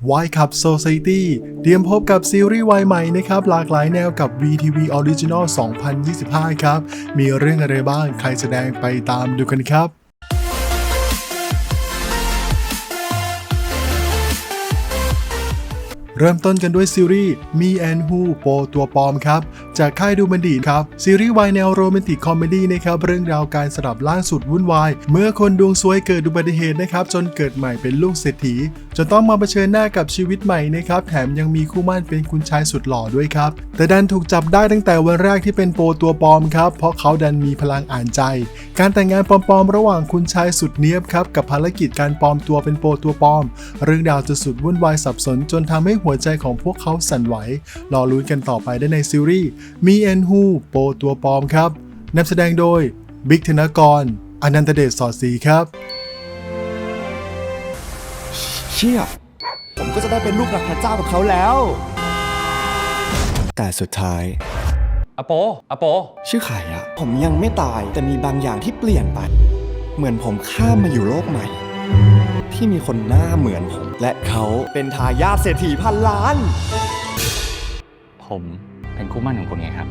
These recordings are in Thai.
Y Cup Society เตรียมพบกับซีรีส์วายใหม่นะครับ หลากหลายแนวกับ VTV Original 2025 ครับ มีเรื่องอะไรบ้าง ใครแสดงไปตามดูกันครับเริ่มต้นกันด้วยซีรีส์ Me and Who โปรตัวปลอมครับ จากค่ายดูมันดีครับ ซีรีส์วายแนวโรแมนติกคอมเมดี้นะครับ เรื่องราวการสลับล่างสุดวุ่นวาย เมื่อคนดวงซวยเกิดอุบัติเหตุนะครับ จนเกิดใหม่เป็นลูกเศรษฐีจนต้องมาเผชิญหน้ากับชีวิตใหม่นะครับ แถมยังมีคู่มั่นเป็นคุณชายสุดหล่อด้วยครับ แต่ดันถูกจับได้ตั้งแต่วันแรกที่เป็นโปรตัวปลอมครับ เพราะเขาดันมีพลังอ่านใจ การแต่งงานปลอมๆระหว่างคุณชายสุดเนียบครับกับภารกิจการปลอมตัวเป็นโปรตัวปลอม เรื่องราวจะสุดวุ่นวายสับสน จนทำให้หัวใจของพวกเขาสั่นไหวรอลุ้นกันต่อไปได้ในซีรีส์ Me and Who โปรตัวปลอมครับนำแสดงโดยบิ๊กธนกร อนันตเดชสอดศรีครับ เชี่ย ผมก็จะได้เป็นลูกรักพระเจ้ากับเขาแล้ว แต่สุดท้าย อโป อโป ชื่อไข่อะผมยังไม่ตาย แต่มีบางอย่างที่เปลี่ยนไป เหมือนผมข้ามมาอยู่โลกใหม่ ที่มีคนหน้าเหมือนผม และเขาเป็นทายาทเศรษฐีพันล้าน ผม เป็นคู่หมั่นของคุณไงครับ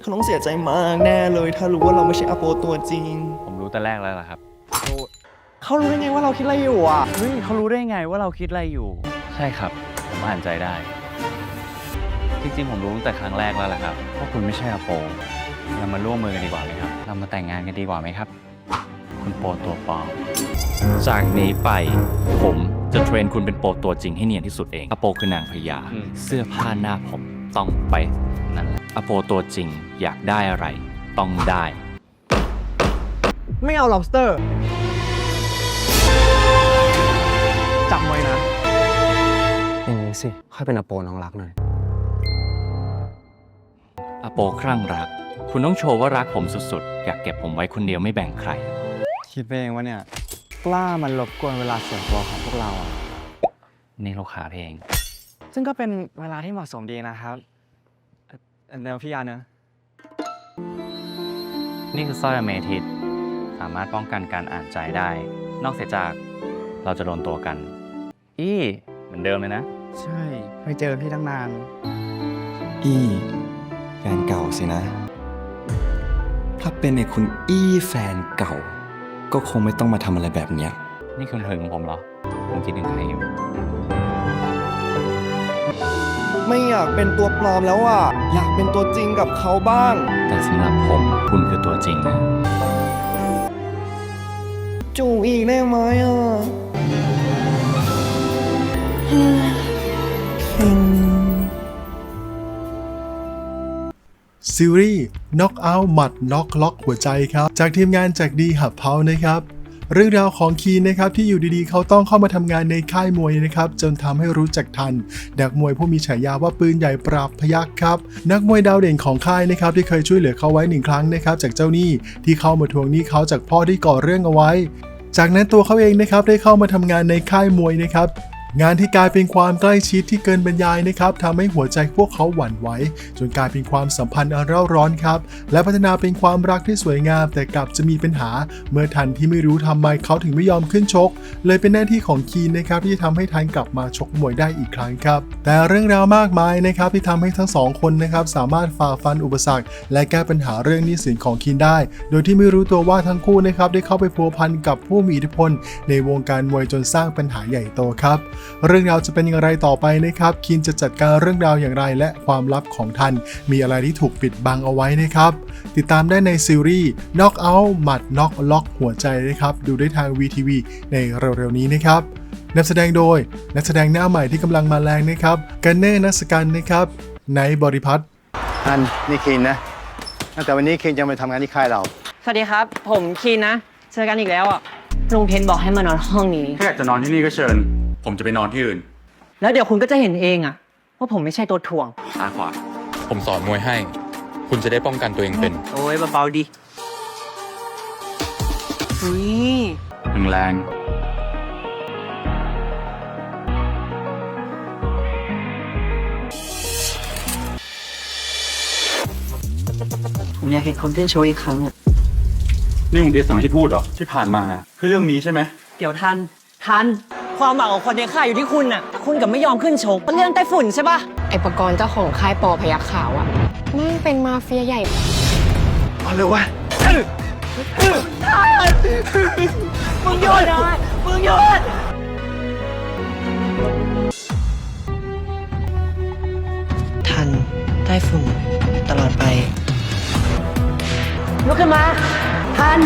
เขาต้องเสียใจมากแน่เลย ถ้ารู้ว่าเราไม่ใช่อโปตัวจริง ผมรู้แต่แรกแล้วล่ะครับ เขารู้ได้ไงว่าเราคิดอะไรอยู่อะ เฮ้ยเขารู้ได้ไงว่าเราคิดอะไรอยู่ ใช่ครับ ผมอ่านใจได้ จริงๆ ผมรู้ตั้งแต่ครั้งแรกแล้วแหละครับว่าคุณไม่ใช่อโปเรามาร่วมมือกันดีกว่าไหมครับ เรามาแต่งงานกันดีกว่าไหมครับ คุณโปตัวปลอม จากนี้ไป ผมจะเทรนคุณเป็นโปตัวจริงให้เนียนที่สุดเองอโปคือนางพญาเสื้อผ้าหน้าผมต้องไปะนั่นแหละอโปตัวจริงอยากได้อะไร ต้องได้ ไม่เอา lobster จำไว้นะ อย่างนี้สิ ค่อยเป็นอโปน้องรักหน่อย อโปคลั่งรัก คุณต้องโชว์ว่ารักผมสุดๆ อยากเก็บผมไว้คนเดียวไม่แบ่งใคร คิดไปเองว่าเนี่ย กล้ามันรบกวนเวลาส่วนตัวของพวกเราอะนี่เราขาดเองซึ่งก็เป็นเวลาที่เหมาะสมดีนะครับเอ่อเดี๋ยวพี่ยาเนอะนี่คือสร้อยอเมทิสสามารถป้องกันการอ่านใจได้ นอกเสียจากเราจะโดนตัวกัน อี้เหมือนเดิมเลยนะ ใช่ไม่เจอพี่ตั้งนาน อี้แฟนเก่าสินะ ถ้าเป็นไอ้คุณอี้แฟนเก่า ก็คงไม่ต้องมาทำอะไรแบบเนี้ย นี่คุณหึงผมเหรอ ผมคิดถึงใครอยู่ ไม่อยากเป็นตัวปลอมแล้วอะ อยากเป็นตัวจริงกับเขาบ้าง แต่สำหรับผมคุณคือตัวจริงนะ จูบอีกได้ไหมอะ ซีรีส์ Knock Out หมัด Knock ล็อกหัวใจครับ จากทีมงานจากดีหับเพานะครับ เรื่องราวของคีนนะครับที่อยู่ดีๆ เขาต้องเข้ามาทำงานในค่ายมวยนะครับ จนทำให้รู้จักทันนักมวยผู้มีฉายาว่าปืนใหญ่ปราบพยักครับ นักมวยดาวเด่นของค่ายนะครับที่เคยช่วยเหลือเขาไว้หนึ่งครั้งนะครับจากเจ้าหนี้ที่เข้ามาทวงหนี้เขาจากพ่อที่ก่อเรื่องเอาไว้จากนั้นตัวเขาเองนะครับได้เข้ามาทำงานในค่ายมวยนะครับ งานที่กลายเป็นความใกล้ชิดที่เกินบรรยายนะครับทำให้หัวใจพวกเขาหวั่นไหวจนกลายเป็นความสัมพันธ์อันเร่าร้อนครับ และพัฒนาเป็นความรักที่สวยงาม แต่กลับจะมีปัญหา เมื่อทันที่ไม่รู้ทำไมเขาถึงไม่ยอมขึ้นชก เลยเป็นหน้าที่ของคีนนะครับที่จะทำให้ทันกลับมาชกมวยได้อีกครั้งครับ แต่เรื่องราวมากมายนะครับที่ทำให้ทั้งสองคนนะครับสามารถฝ่าฟันอุปสรรค และแก้ปัญหาเรื่องนี้สินของคีนได้ โดยที่ไม่รู้ตัวว่าทั้งคู่นะครับได้เข้าไปพัวพันกับผู้มีอิทธิพลในวงการมวยจนสร้างปัญหาใหญ่โตครับเรื่องราวจะเป็นอย่างไรต่อไปนะครับ คินจะจัดการเรื่องราวอย่างไรและความลับของทันมีอะไรที่ถูกปิดบังเอาไว้นะครับ ติดตามได้ในซีรีส์ Knock Out หมัด Knock ล็อกหัวใจนะครับ ดูได้ทาง VTV ในเร็วๆนี้นะครับนำแสดงโดยนักแสดงหน้าใหม่ที่กำลังมาแรงนะครับกันเน่นัสกันนะครับไนท์บริพัตรอันนี่คินนะตั้งแต่วันนี้คินจะมาทำงานที่ค่ายเรา สวัสดีครับ ผมคีนนะ เจอกันอีกแล้วอะลุงเทนบอกให้มานอนห้องนี้ ถ้าอยากจะนอนที่นี่ก็เชิญ ผมจะไปนอนที่อื่น แล้วเดี๋ยวคุณก็จะเห็นเองอะว่าผมไม่ใช่ตัวถ่วง ซ้ายขวา ผมสอนมวยให้ คุณจะได้ป้องกันตัวเองเป็น โอ้ยเบาๆดิอุ้ยหนึ่งแรง ผมอยากเห็นคนเต้นโชว์อีกครั้งอะนี่มึงเดซสั่งให้พูดเหรอ ที่ผ่านมา คือเรื่องนี้ใช่ไหม เดี๋ยวท่านทัน ความหวังของคนในค่ายอยู่ที่คุณน่ะ คุณกับไม่ยอมขึ้นชกเป็นเรื่องไต้ฝุ่นใช่ปะไอประกรณ์เจ้าของค่ายปอพยักขาวอะแม่งเป็นมาเฟียใหญ่ เอาเลยวะมึงหยุดนะมึงหยุดทันไต้ฝุ่นตลอดไปลุกขึ้นมาทัน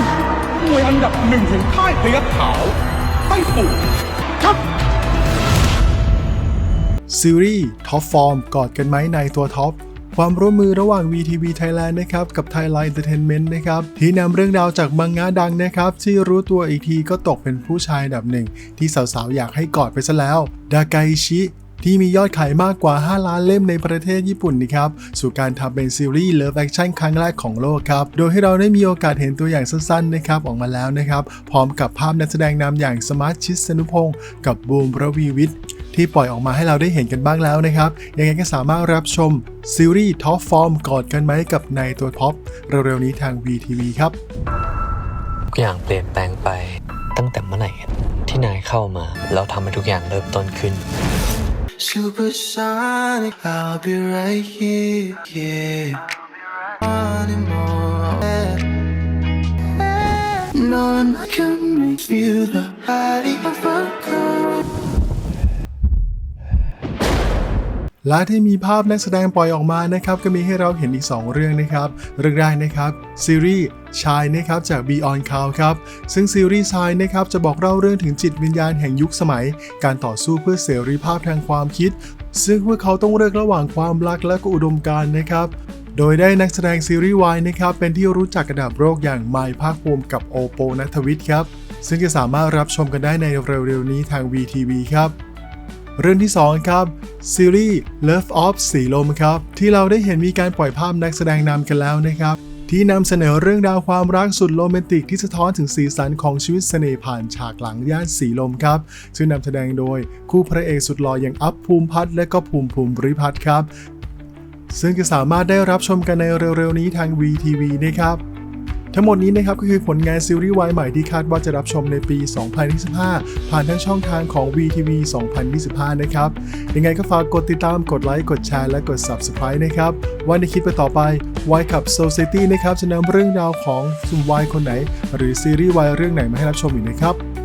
ซีรีส์ท็อปฟอร์มกอดกันไหมในตัวท็อปความร่วมมือระหว่าง VTV Thailand นะครับกับ Thailand Entertainment นะครับที่นำเรื่องราวจากมังงะดังนะครับที่รู้ตัวอีกทีก็ตกเป็นผู้ชายดับหนึ่ง ที่สาวๆ อยากให้กอดไปซะแล้ว ดาไกชิ ที่มียอดขายมากกว่า 5 ล้านเล่มในประเทศญี่ปุ่นนะครับ สู่การทำเป็นซีรีส์ Love Action ครั้งแรกของโลกครับ โดยให้เราได้มีโอกาสเห็นตัวอย่างสั้นๆนะครับออกมาแล้วนะครับ พร้อมกับภาพนักแสดงนำอย่างสมาร์ทชิสนุพงศ์กับบูมระวีวิทย์ที่ปล่อยออกมาให้เราได้เห็นกันบ้างแล้วนะครับ ยังไงก็สามารถรับชมซีรีส์ท็อปฟอร์มกอดกันไหมกับในายตัวท็อปเร็วๆนี้ทาง VTV ครับทุกอย่างเปลี่ยนแปลงไปตั้งแต่เมื่อไหร่ที่นายเข้ามาแล้วทำให้ทุกอย่างเริ่มต้นขึ้น Supersonic I'll be right here yeah. Wanting more None can make you the body of a girl และที่มีภาพนักแสดงปล่อยออกมานะครับก็มีให้เราเห็นอีก 2 เรื่องนะครับเรื่องแรกนะครับซีรีส์ชายนะครับจาก Beyond Cloud ครับซึ่งซีรีส์ชายนะครับจะบอกเล่าเรื่องถึงจิตวิญญาณแห่งยุคสมัย การต่อสู้เพื่อเสรีภาพทางความคิด ซึ่งพวกเขาต้องเลือกระหว่างความรักและก็อุดมการณ์นะครับโดยได้นักแสดงซีรีส์วายนะครับเป็นที่รู้จักกระดับโลกอย่างไมค์ภาคภูมิกับโอโปนัทวิทย์ครับซึ่งจะสามารถรับชมกันได้ในเร็วๆนี้ทาง VTV ครับ เรื่องที่ 2 ครับซีรีส์ Love of สีลมครับ ที่เราได้เห็นมีการปล่อยภาพนักแสดงนำกันแล้วนะครับ ที่นำเสนอเรื่องราวความรักสุดโรแมนติกที่สะท้อนถึงสีสันของชีวิตเสน่ห์ผ่านฉากหลังย่านสีลมครับ ซึ่งนำแสดงโดยคู่พระเอกสุดหล่ออย่างอัพภูมิพัฒน์และก็ภูมิภูมิริพัฒน์ครับ ซึ่งจะสามารถได้รับชมกันในเร็วๆนี้ทาง VTV นะครับ ทั้งหมดนี้นะครับก็คือผลงานซีรีส์วายใหม่ที่คาดว่าจะรับชมในปี 2025 ผ่านทั้งช่องทางของ VTV 2025 นะครับ ยังไงก็ฝากกดติดตาม กดไลค์ กดแชร์ และกด Subscribe นะครับ ว่าในคลิปไปต่อไปวายขับ Society นะครับจะนำเรื่องราวของสุ่มวายคนไหน หรือซีรีส์วายเรื่องไหนมาให้รับชมอีกนะครับ